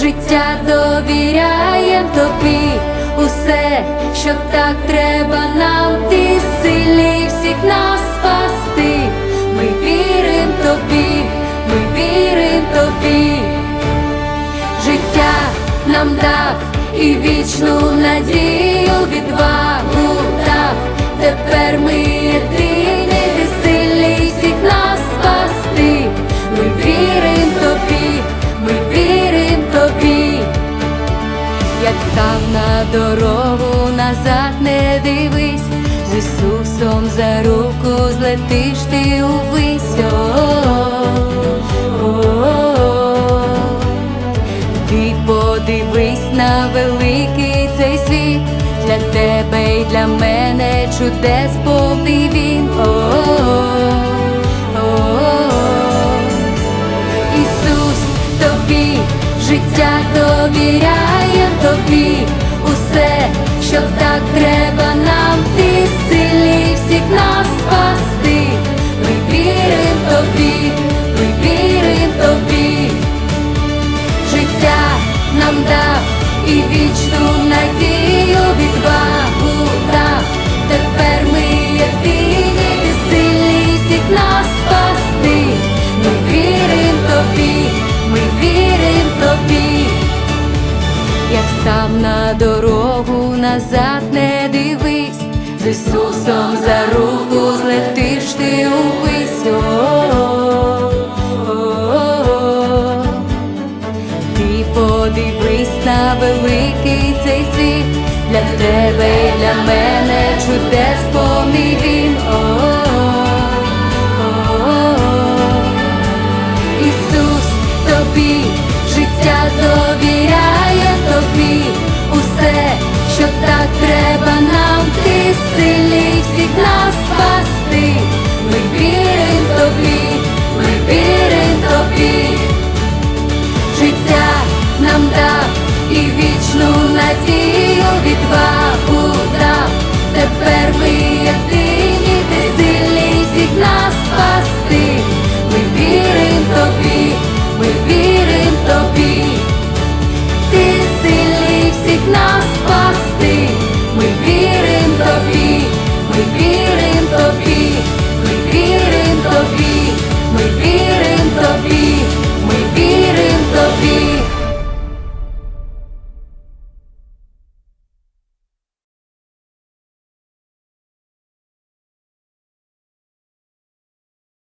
життя довіряєм тобі, усе, що так треба нам, ти сильний всіх нас спасти. Ми вірим тобі, ми вірим тобі, життя нам дав і вічну надію відвагу дав. Тепер ми єдині, як став на дорогу назад, не дивись, з Ісусом за руку злетиш ти увись. Ти подивись на великий цей світ, для тебе і для мене чудес повний він. О-о-о. Життя довіряє тобі, усе, що так треба нам, ти сильний всіх нас спасти. Ми вірим тобі, ми вірим тобі життя нам дав і вічну надію відвагу дав. Тепер ми єдині, ти сильний всіх нас спасти. Ми вірим тобі, ми вірим тобі, як став на дорогу назад, не дивись, з Ісусом за руку злетиш ти увись. О-о-о. Ти подивись на великий цей світ, для тебе і для мене чудес повний він. сильний всіх нас спасти, ми вірим тобі, ми вірим тобі, життя нам дав і вічну надію відвагу тепер ми єдині, ти сильний нас спасти, ми вірим тобі, ми вірим тобі, ти сильний всіх нас.